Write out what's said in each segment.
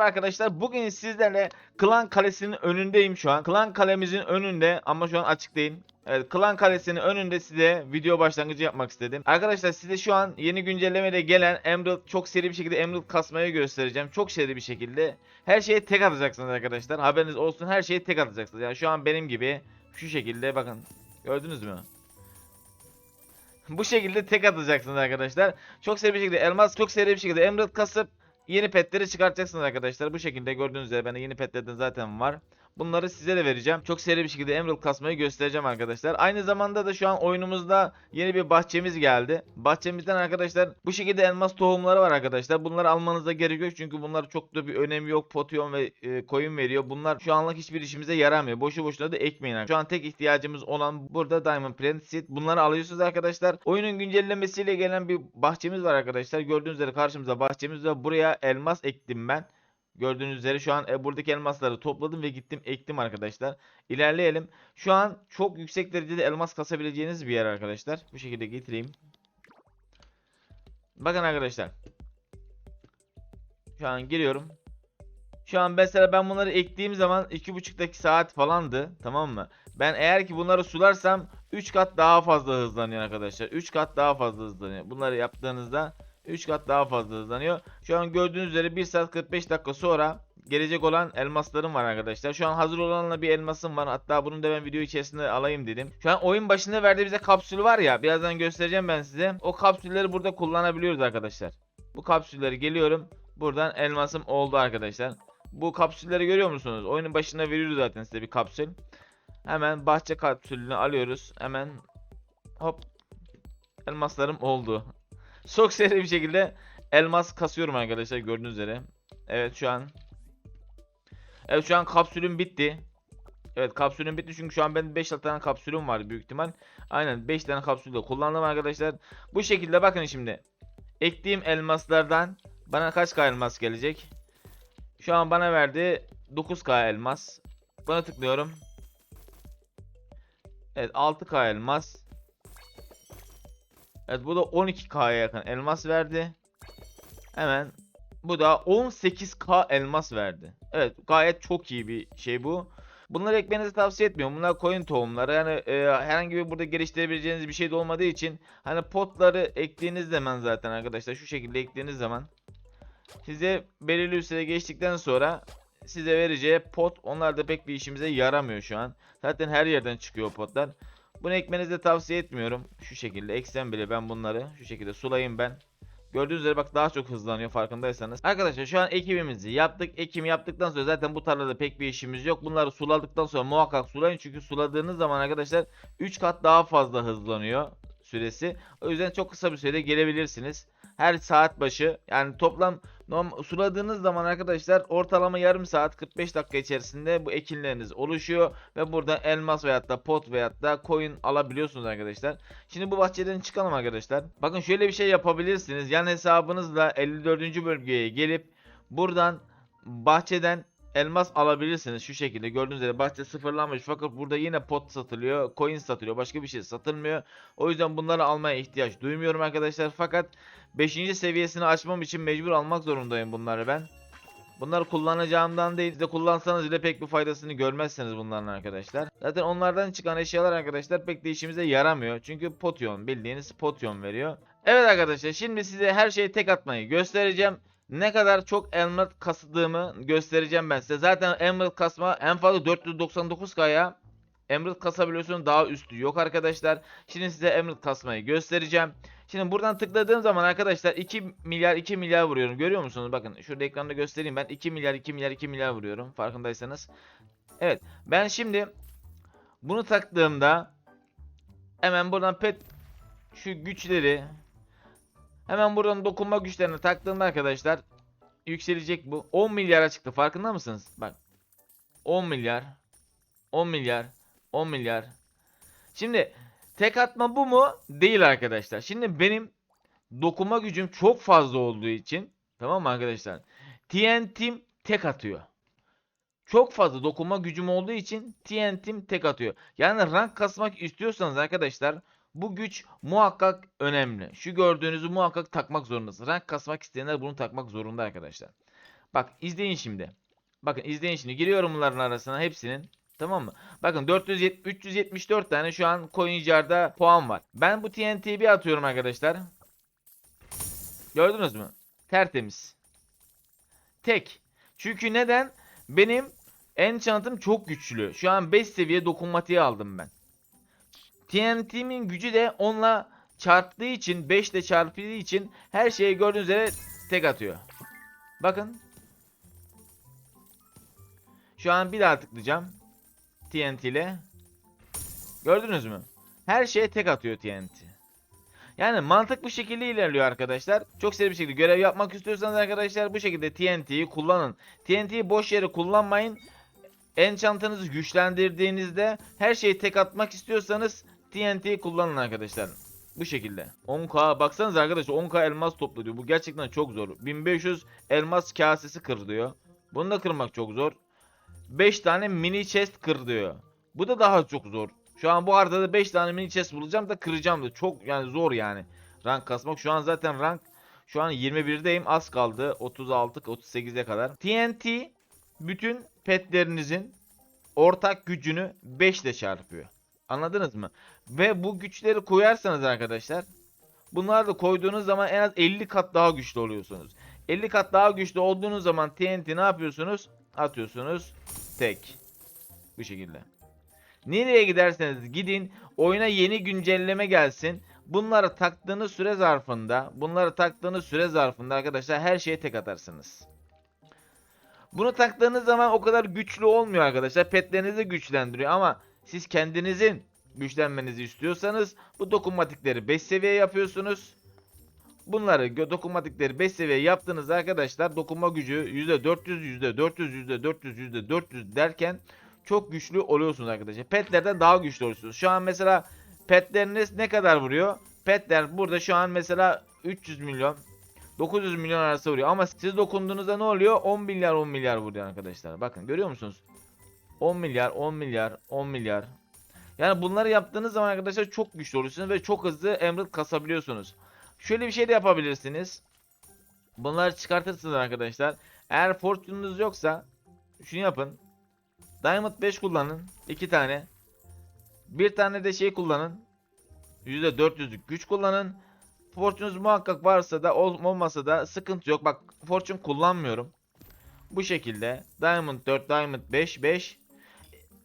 merhaba arkadaşlar. Bugün sizlerle Klan Kalesi'nin önündeyim şu an. Klan Kalemizin önünde ama şu an açık değil. Evet, Klan Kalesi'nin önünde size video başlangıcı yapmak istedim. Arkadaşlar size şu an yeni güncellemede gelen Emerald çok seri bir şekilde Emerald kasmayı göstereceğim. Çok seri bir şekilde. Her şeye tek atacaksınız arkadaşlar. Haberiniz olsun her şeye tek atacaksınız. Yani şu an benim gibi şu şekilde bakın. Gördünüz mü? Bu şekilde tek atacaksınız arkadaşlar. Çok seri bir şekilde elmas, çok seri bir şekilde emerald kasıp yeni petleri çıkartacaksınız arkadaşlar. Bu şekilde gördüğünüz üzere bende yeni petlerden zaten var. Bunları size de vereceğim. Çok seri bir şekilde emerald kasmayı göstereceğim arkadaşlar. Aynı zamanda da şu an oyunumuzda yeni bir bahçemiz geldi. Bahçemizden arkadaşlar bu şekilde elmas tohumları var arkadaşlar. Bunları almanıza gerek yok çünkü bunlar çok da bir önemi yok. Potion ve e, koyun veriyor. Bunlar şu anlık hiçbir işimize yaramıyor. Boşu boşuna da ekmeyin. Şu an tek ihtiyacımız olan burada Diamond Plant Seed. Bunları alıyorsunuz arkadaşlar. Oyunun güncellemesiyle gelen bir bahçemiz var arkadaşlar. Gördüğünüz üzere karşımıza bahçemiz var. Buraya elmas ektim ben. Gördüğünüz üzere şu an e, buradaki elmasları topladım ve gittim ektim arkadaşlar. İlerleyelim. Şu an çok yüksek derecede elmas kasabileceğiniz bir yer arkadaşlar. Bu şekilde getireyim. Bakın arkadaşlar. Şu an giriyorum. Şu an mesela ben bunları ektiğim zaman 2,5 saat falandı. Tamam mı? Ben eğer ki bunları sularsam 3 kat daha fazla hızlanıyor arkadaşlar. 3 kat daha fazla hızlanıyor. Bunları yaptığınızda 3 kat daha fazla hızlanıyor. Şu an gördüğünüz üzere 1 saat 45 dakika sonra gelecek olan elmaslarım var arkadaşlar. Şu an hazır olanla bir elmasım var. Hatta bunu da ben video içerisinde alayım dedim. Şu an oyun başında verdiği bize kapsül var ya. Birazdan göstereceğim ben size. O kapsülleri burada kullanabiliyoruz arkadaşlar. Bu kapsülleri geliyorum. Buradan elmasım oldu arkadaşlar. Bu kapsülleri görüyor musunuz? Oyunun başında veriyor zaten size bir kapsül. Hemen bahçe kapsülünü alıyoruz. Hemen hop elmaslarım oldu. Çok seri bir şekilde elmas kasıyorum arkadaşlar gördüğünüz üzere. Evet şu an Evet şu an kapsülüm bitti. Evet kapsülüm bitti çünkü şu an benim 5 tane kapsülüm var büyük ihtimal. Aynen 5 tane kapsülü kullandım arkadaşlar. Bu şekilde bakın şimdi. Ektiğim elmaslardan bana kaç k elmas gelecek? Şu an bana verdi 9k elmas. Buna tıklıyorum. Evet 6k elmas. Evet bu da 12k'ya yakın elmas verdi. Hemen bu da 18k elmas verdi. Evet gayet çok iyi bir şey bu. Bunları ekmenizi tavsiye etmiyorum. Bunlar koyun tohumları. Yani e, herhangi bir burada geliştirebileceğiniz bir şey de olmadığı için hani potları ektiğiniz zaman zaten arkadaşlar şu şekilde ektiğiniz zaman size belirli bir süre geçtikten sonra size vereceği pot onlar da pek bir işimize yaramıyor şu an. Zaten her yerden çıkıyor potlar. Bunu ekmenizi tavsiye etmiyorum. Şu şekilde eksem bile ben bunları şu şekilde sulayayım ben. Gördüğünüz üzere bak daha çok hızlanıyor farkındaysanız. Arkadaşlar şu an ekibimizi yaptık. Ekim yaptıktan sonra zaten bu tarlada pek bir işimiz yok. Bunları suladıktan sonra muhakkak sulayın. Çünkü suladığınız zaman arkadaşlar 3 kat daha fazla hızlanıyor süresi. O yüzden çok kısa bir sürede gelebilirsiniz. Her saat başı yani toplam suladığınız zaman arkadaşlar ortalama yarım saat 45 dakika içerisinde bu ekinleriniz oluşuyor ve burada elmas veyahut da pot veyahut da coin alabiliyorsunuz arkadaşlar. Şimdi bu bahçeden çıkalım arkadaşlar. Bakın şöyle bir şey yapabilirsiniz. Yan hesabınızla 54. bölgeye gelip buradan bahçeden elmas alabilirsiniz şu şekilde gördüğünüz üzere bahçe sıfırlanmış fakat burada yine pot satılıyor coin satılıyor başka bir şey satılmıyor o yüzden bunları almaya ihtiyaç duymuyorum arkadaşlar fakat 5. seviyesini açmam için mecbur almak zorundayım bunları ben Bunları kullanacağımdan değil de kullansanız bile pek bir faydasını görmezseniz bunların arkadaşlar. Zaten onlardan çıkan eşyalar arkadaşlar pek de işimize yaramıyor. Çünkü potyon bildiğiniz potyon veriyor. Evet arkadaşlar şimdi size her şeyi tek atmayı göstereceğim ne kadar çok emerald kasdığımı göstereceğim ben size. Zaten emerald kasma en fazla 499k'ya emerald kasabiliyorsun daha üstü yok arkadaşlar. Şimdi size emerald kasmayı göstereceğim. Şimdi buradan tıkladığım zaman arkadaşlar 2 milyar 2 milyar vuruyorum. Görüyor musunuz? Bakın şurada ekranda göstereyim ben 2 milyar 2 milyar 2 milyar vuruyorum farkındaysanız. Evet ben şimdi bunu taktığımda hemen buradan pet şu güçleri Hemen buradan dokunma güçlerini taktığımda arkadaşlar yükselecek bu. 10 milyara çıktı farkında mısınız? Bak 10 milyar 10 milyar 10 milyar Şimdi tek atma bu mu? Değil arkadaşlar. Şimdi benim dokunma gücüm çok fazla olduğu için tamam mı arkadaşlar? TNT'm tek atıyor. Çok fazla dokunma gücüm olduğu için TNT'm tek atıyor. Yani rank kasmak istiyorsanız arkadaşlar bu güç muhakkak önemli. Şu gördüğünüzü muhakkak takmak zorundasınız. Rank kasmak isteyenler bunu takmak zorunda arkadaşlar. Bak izleyin şimdi. Bakın izleyin şimdi. Giriyorum bunların arasına hepsinin. Tamam mı? Bakın 470, 374 tane şu an CoinJar'da puan var. Ben bu TNT'yi bir atıyorum arkadaşlar. Gördünüz mü? Tertemiz. Tek. Çünkü neden? Benim enchant'ım çok güçlü. Şu an 5 seviye dokunmatiği aldım ben. TNT'min gücü de onunla çarptığı için 5 ile çarptığı için her şeyi gördüğünüz üzere tek atıyor. Bakın. Şu an bir daha tıklayacağım. TNT ile. Gördünüz mü? Her şeye tek atıyor TNT. Yani mantık bu şekilde ilerliyor arkadaşlar. Çok seri bir şekilde görev yapmak istiyorsanız arkadaşlar bu şekilde TNT'yi kullanın. TNT'yi boş yere kullanmayın. Enchant'ınızı güçlendirdiğinizde her şeyi tek atmak istiyorsanız TNT'yi kullanın arkadaşlar. Bu şekilde. 10k baksanız arkadaşlar 10k elmas topluyor. Bu gerçekten çok zor. 1500 elmas kasesi kır diyor. Bunu da kırmak çok zor. 5 tane mini chest kır diyor. Bu da daha çok zor. Şu an bu haritada 5 tane mini chest bulacağım da kıracağım da. Çok yani zor yani. Rank kasmak. Şu an zaten rank şu an 21'deyim. Az kaldı. 36 38'e kadar. TNT bütün petlerinizin ortak gücünü 5 ile çarpıyor. Anladınız mı? Ve bu güçleri koyarsanız arkadaşlar bunları da koyduğunuz zaman en az 50 kat daha güçlü oluyorsunuz. 50 kat daha güçlü olduğunuz zaman TNT ne yapıyorsunuz? Atıyorsunuz tek. Bu şekilde. Nereye giderseniz gidin oyuna yeni güncelleme gelsin. Bunları taktığınız süre zarfında, bunları taktığınız süre zarfında arkadaşlar her şeye tek atarsınız. Bunu taktığınız zaman o kadar güçlü olmuyor arkadaşlar. Petlerinizi güçlendiriyor ama siz kendinizin güçlenmenizi istiyorsanız bu dokunmatikleri 5 seviye yapıyorsunuz. Bunları dokunmatikleri 5 seviye yaptığınız arkadaşlar dokunma gücü %400, %400, %400, %400 derken çok güçlü oluyorsunuz arkadaşlar. Petlerden daha güçlü oluyorsunuz. Şu an mesela petleriniz ne kadar vuruyor? Petler burada şu an mesela 300 milyon 900 milyon arası vuruyor. Ama siz dokunduğunuzda ne oluyor? 10 milyar 10 milyar vuruyor arkadaşlar. Bakın görüyor musunuz? 10 milyar 10 milyar 10 milyar. Yani bunları yaptığınız zaman arkadaşlar çok güçlü oluyorsunuz ve çok hızlı emerald kasabiliyorsunuz. Şöyle bir şey de yapabilirsiniz. Bunları çıkartırsınız arkadaşlar. Eğer fortune'unuz yoksa şunu yapın. Diamond 5 kullanın. 2 tane. Bir tane de şey kullanın. %400'lük güç kullanın. Fortune'unuz muhakkak varsa da ol- olmasa da sıkıntı yok. Bak fortune kullanmıyorum. Bu şekilde. Diamond 4, Diamond 5, 5.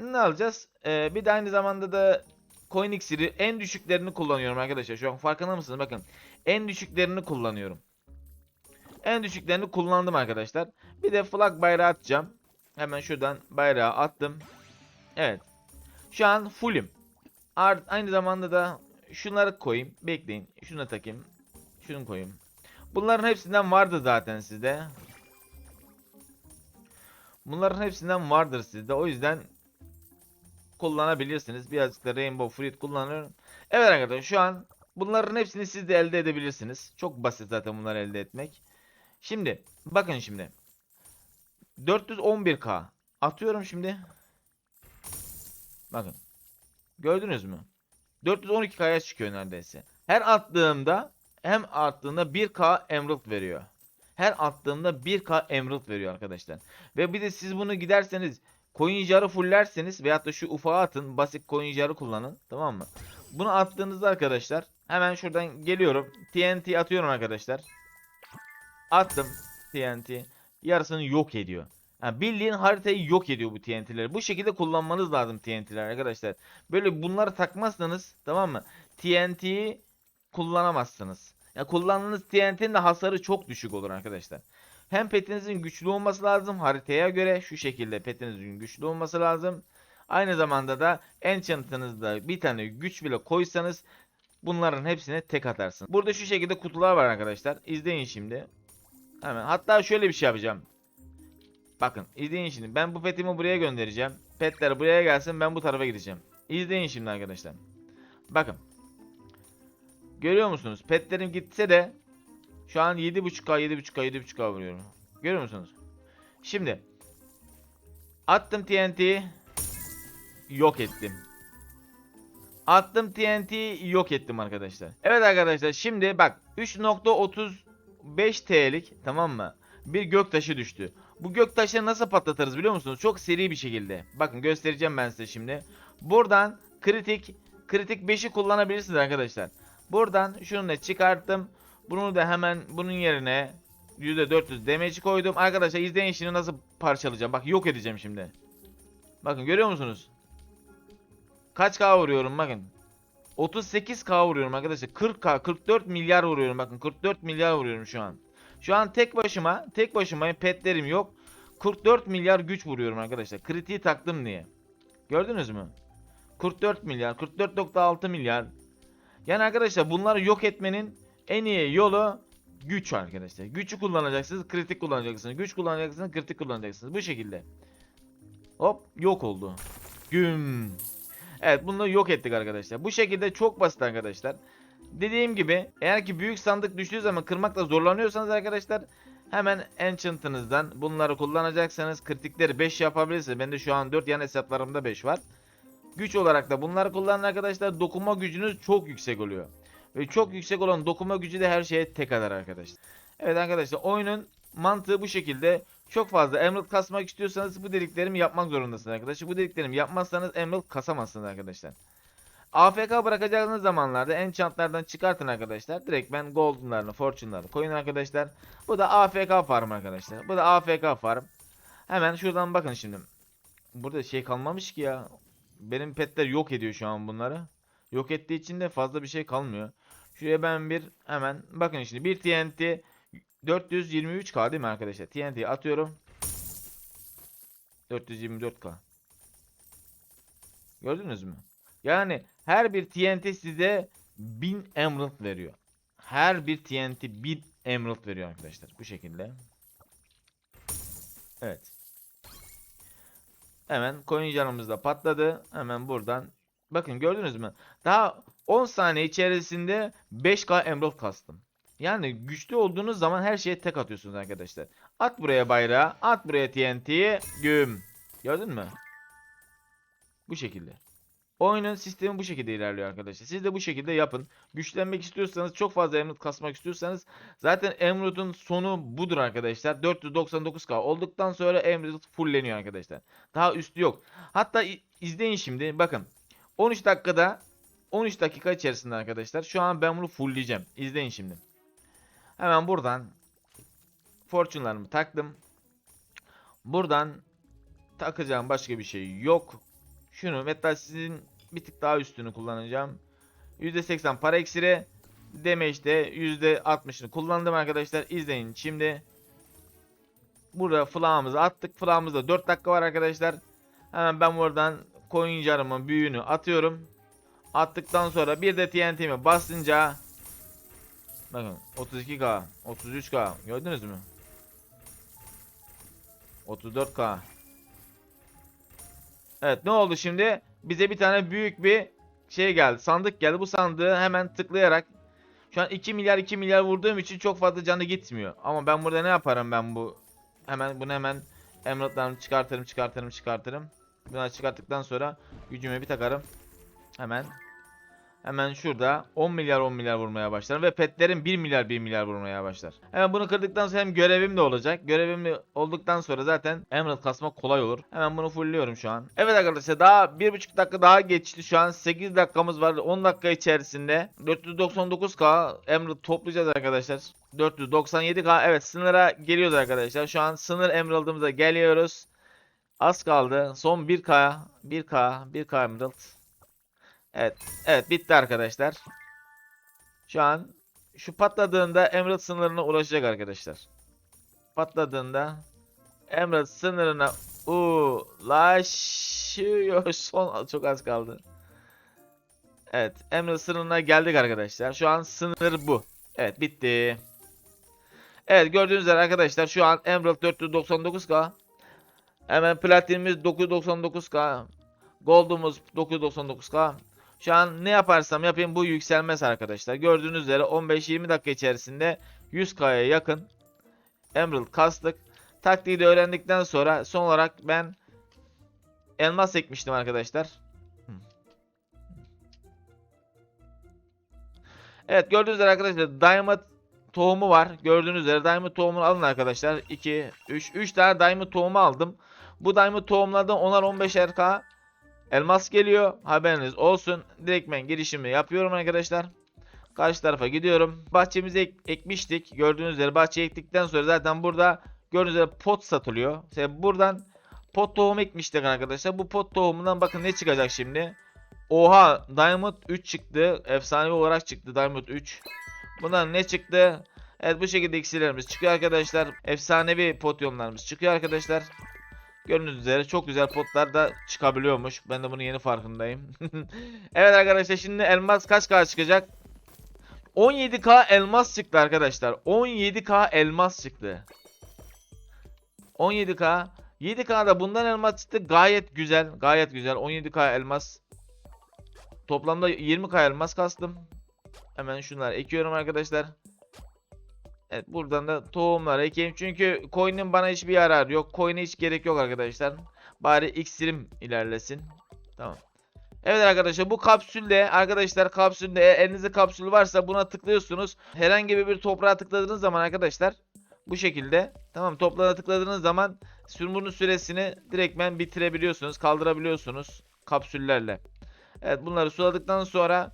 Ne alacağız? Ee, bir de aynı zamanda da Coin iksiri en düşüklerini kullanıyorum arkadaşlar. Şu an farkında mısınız? Bakın. En düşüklerini kullanıyorum. En düşüklerini kullandım arkadaşlar. Bir de flag bayrağı atacağım. Hemen şuradan bayrağı attım. Evet. Şu an fullüm. Art aynı zamanda da şunları koyayım. Bekleyin. Şunu takayım. Şunu koyayım. Bunların hepsinden vardı zaten sizde. Bunların hepsinden vardır sizde. O yüzden kullanabilirsiniz. Birazcık da Rainbow Fruit kullanıyorum. Evet arkadaşlar şu an bunların hepsini siz de elde edebilirsiniz. Çok basit zaten bunları elde etmek. Şimdi bakın şimdi. 411k atıyorum şimdi. Bakın. Gördünüz mü? 412k'ya çıkıyor neredeyse. Her attığımda hem attığında 1k emerald veriyor. Her attığımda 1k emerald veriyor arkadaşlar. Ve bir de siz bunu giderseniz coin jar'ı fullerseniz veyahut da şu ufağa atın. Basit coin jar'ı kullanın. Tamam mı? Bunu attığınızda arkadaşlar hemen şuradan geliyorum. TNT atıyorum arkadaşlar. Attım TNT. Yarısını yok ediyor. Ha, bildiğin haritayı yok ediyor bu TNT'leri. Bu şekilde kullanmanız lazım TNT'ler arkadaşlar. Böyle bunları takmazsanız tamam mı? TNT'yi kullanamazsınız. Ya kullandığınız TNT'nin de hasarı çok düşük olur arkadaşlar. Hem petinizin güçlü olması lazım haritaya göre şu şekilde petinizin güçlü olması lazım. Aynı zamanda da enchant'ınızda bir tane güç bile koysanız bunların hepsine tek atarsınız. Burada şu şekilde kutular var arkadaşlar. İzleyin şimdi. Hemen hatta şöyle bir şey yapacağım. Bakın izleyin şimdi. Ben bu petimi buraya göndereceğim. Petler buraya gelsin ben bu tarafa gideceğim. İzleyin şimdi arkadaşlar. Bakın. Görüyor musunuz? Petlerim gitse de şu an 7.5k 7.5k 7.5k vuruyorum. Görüyor musunuz? Şimdi attım TNT'yi yok ettim. Attım TNT'yi yok ettim arkadaşlar. Evet arkadaşlar şimdi bak 3.35 TL'lik tamam mı? bir göktaşı düştü. Bu göktaşını nasıl patlatırız biliyor musunuz? Çok seri bir şekilde. Bakın göstereceğim ben size şimdi. Buradan kritik kritik 5'i kullanabilirsiniz arkadaşlar. Buradan şunu da çıkarttım. Bunu da hemen bunun yerine %400 damage koydum. Arkadaşlar izleyin şimdi nasıl parçalayacağım. Bak yok edeceğim şimdi. Bakın görüyor musunuz? Kaç K vuruyorum bakın. 38K vuruyorum arkadaşlar. 40K 44 milyar vuruyorum bakın. 44 milyar vuruyorum şu an. Şu an tek başıma tek başıma petlerim yok. 44 milyar güç vuruyorum arkadaşlar. Kritiği taktım diye. Gördünüz mü? 44 milyar, 44.6 milyar. Yani arkadaşlar bunları yok etmenin en iyi yolu güç arkadaşlar. Gücü kullanacaksınız, kritik kullanacaksınız. Güç kullanacaksınız, kritik kullanacaksınız. Bu şekilde. Hop yok oldu. Güm. Evet bunu yok ettik arkadaşlar. Bu şekilde çok basit arkadaşlar. Dediğim gibi eğer ki büyük sandık düştüğü zaman kırmakta zorlanıyorsanız arkadaşlar hemen enchant'ınızdan bunları kullanacaksınız. Kritikleri 5 yapabilirsiniz. Bende şu an 4 yan hesaplarımda 5 var. Güç olarak da bunları kullanın arkadaşlar. Dokunma gücünüz çok yüksek oluyor. Ve çok yüksek olan dokunma gücü de her şeye tek eder arkadaşlar. Evet arkadaşlar oyunun mantığı bu şekilde. Çok fazla emerald kasmak istiyorsanız bu dediklerimi yapmak zorundasınız arkadaşlar. Bu dediklerimi yapmazsanız emerald kasamazsınız arkadaşlar. AFK bırakacağınız zamanlarda enchantlardan çıkartın arkadaşlar. Direkt ben goldenlarını, fortune'larını koyun arkadaşlar. Bu da AFK farm arkadaşlar. Bu da AFK farm. Hemen şuradan bakın şimdi. Burada şey kalmamış ki ya. Benim petler yok ediyor şu an bunları. Yok ettiği için de fazla bir şey kalmıyor. Şuraya ben bir hemen bakın şimdi bir TNT 423k değil mi arkadaşlar? TNT'yi atıyorum. 424k. Gördünüz mü? Yani her bir TNT size 1000 emerald veriyor. Her bir TNT 1000 emerald veriyor arkadaşlar. Bu şekilde. Evet. Hemen coin canımız da patladı. Hemen buradan. Bakın gördünüz mü? Daha 10 saniye içerisinde 5k emerald kastım. Yani güçlü olduğunuz zaman her şeye tek atıyorsunuz arkadaşlar. At buraya bayrağı. At buraya TNT'yi. Güm. Gördün mü? Bu şekilde. Oyunun sistemi bu şekilde ilerliyor arkadaşlar. Siz de bu şekilde yapın. Güçlenmek istiyorsanız, çok fazla emerald kasmak istiyorsanız zaten emerald'ın sonu budur arkadaşlar. 499k olduktan sonra emerald fullleniyor arkadaşlar. Daha üstü yok. Hatta izleyin şimdi. Bakın. 13 dakikada 13 dakika içerisinde arkadaşlar. Şu an ben bunu fullleyeceğim. İzleyin şimdi. Hemen buradan fortune'larımı taktım. Buradan takacağım başka bir şey yok. Şunu hatta sizin bir tık daha üstünü kullanacağım. %80 para eksiri. Damage'de %60'ını kullandım arkadaşlar. İzleyin şimdi. Burada flağımızı attık. Flağımızda 4 dakika var arkadaşlar. Hemen ben buradan coin jarımın büyüğünü atıyorum. Attıktan sonra bir de TNT'mi basınca Bakın 32k 33k gördünüz mü? 34k Evet ne oldu şimdi? Bize bir tane büyük bir şey geldi. Sandık geldi. Bu sandığı hemen tıklayarak şu an 2 milyar 2 milyar vurduğum için çok fazla canı gitmiyor. Ama ben burada ne yaparım ben bu? Hemen bunu hemen emerald'larımı çıkartırım çıkartırım çıkartırım. Bunları çıkarttıktan sonra gücüme bir takarım. Hemen. Hemen şurada 10 milyar 10 milyar vurmaya başlarım ve petlerim 1 milyar 1 milyar vurmaya başlar. Hemen bunu kırdıktan sonra hem görevim de olacak. Görevim olduktan sonra zaten emerald kasmak kolay olur. Hemen bunu fullliyorum şu an. Evet arkadaşlar daha 1,5 dakika daha geçti. Şu an 8 dakikamız var. 10 dakika içerisinde 499k emerald toplayacağız arkadaşlar. 497k evet sınıra geliyoruz arkadaşlar. Şu an sınır emerald'ımıza geliyoruz. Az kaldı. Son 1k 1k 1k emerald. Evet. Evet bitti arkadaşlar. Şu an şu patladığında Emerald sınırına ulaşacak arkadaşlar. Patladığında Emerald sınırına ulaşıyor. Son çok az kaldı. Evet. Emerald sınırına geldik arkadaşlar. Şu an sınır bu. Evet bitti. Evet gördüğünüz üzere arkadaşlar şu an Emerald 499k. Hemen platinimiz 999k. Gold'umuz 999k. Şu an ne yaparsam yapayım bu yükselmez arkadaşlar. Gördüğünüz üzere 15-20 dakika içerisinde 100k'ya yakın Emerald kastık. Taktiği de öğrendikten sonra son olarak ben elmas ekmiştim arkadaşlar. Hı. Evet gördüğünüz üzere arkadaşlar Diamond tohumu var. Gördüğünüz üzere diamond tohumunu alın arkadaşlar. 2, 3, 3 tane diamond tohumu aldım. Bu diamond tohumlardan 10'ar 15'er k elmas geliyor. Haberiniz olsun. Direktmen girişimi yapıyorum arkadaşlar. Karşı tarafa gidiyorum. Bahçemize ek- ekmiştik. Gördüğünüz üzere bahçeye ektikten sonra zaten burada gördüğünüz üzere pot satılıyor. İşte buradan pot tohum ekmiştik arkadaşlar. Bu pot tohumundan bakın ne çıkacak şimdi. Oha Diamond 3 çıktı. Efsanevi olarak çıktı Diamond 3. Bundan ne çıktı? Evet bu şekilde iksirlerimiz çıkıyor arkadaşlar. Efsanevi potyonlarımız çıkıyor arkadaşlar. Gördüğünüz üzere çok güzel potlar da çıkabiliyormuş. Ben de bunun yeni farkındayım. evet arkadaşlar şimdi elmas kaç kadar çıkacak? 17k elmas çıktı arkadaşlar. 17k elmas çıktı. 17k. 7k'da bundan elmas çıktı. Gayet güzel. Gayet güzel. 17k elmas. Toplamda 20k elmas kastım. Hemen şunları ekiyorum arkadaşlar. Evet buradan da tohumları ekeyim. Çünkü coin'in bana hiçbir yararı yok. Coin'e hiç gerek yok arkadaşlar. Bari iksirim ilerlesin. Tamam. Evet arkadaşlar bu kapsülde arkadaşlar kapsülde elinizde kapsül varsa buna tıklıyorsunuz. Herhangi bir toprağa tıkladığınız zaman arkadaşlar bu şekilde tamam toprağa tıkladığınız zaman sürümünün süresini direktmen bitirebiliyorsunuz. Kaldırabiliyorsunuz kapsüllerle. Evet bunları suladıktan sonra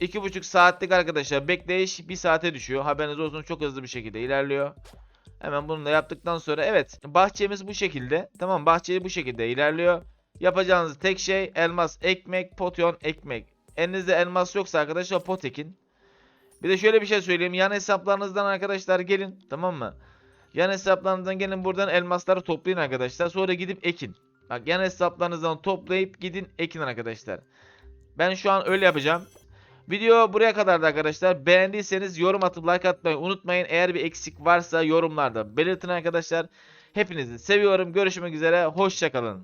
2,5 saatlik arkadaşlar bekleyiş 1 saate düşüyor. Haberiniz olsun çok hızlı bir şekilde ilerliyor. Hemen bunu da yaptıktan sonra evet bahçemiz bu şekilde. Tamam bahçeyi bu şekilde ilerliyor. Yapacağınız tek şey elmas ekmek, potyon ekmek. Elinizde elmas yoksa arkadaşlar pot ekin. Bir de şöyle bir şey söyleyeyim. Yan hesaplarınızdan arkadaşlar gelin. Tamam mı? Yan hesaplarınızdan gelin buradan elmasları toplayın arkadaşlar. Sonra gidip ekin. Bak yan hesaplarınızdan toplayıp gidin ekin arkadaşlar. Ben şu an öyle yapacağım. Video buraya kadardı arkadaşlar. Beğendiyseniz yorum atıp like atmayı unutmayın. Eğer bir eksik varsa yorumlarda belirtin arkadaşlar. Hepinizi seviyorum. Görüşmek üzere. Hoşçakalın.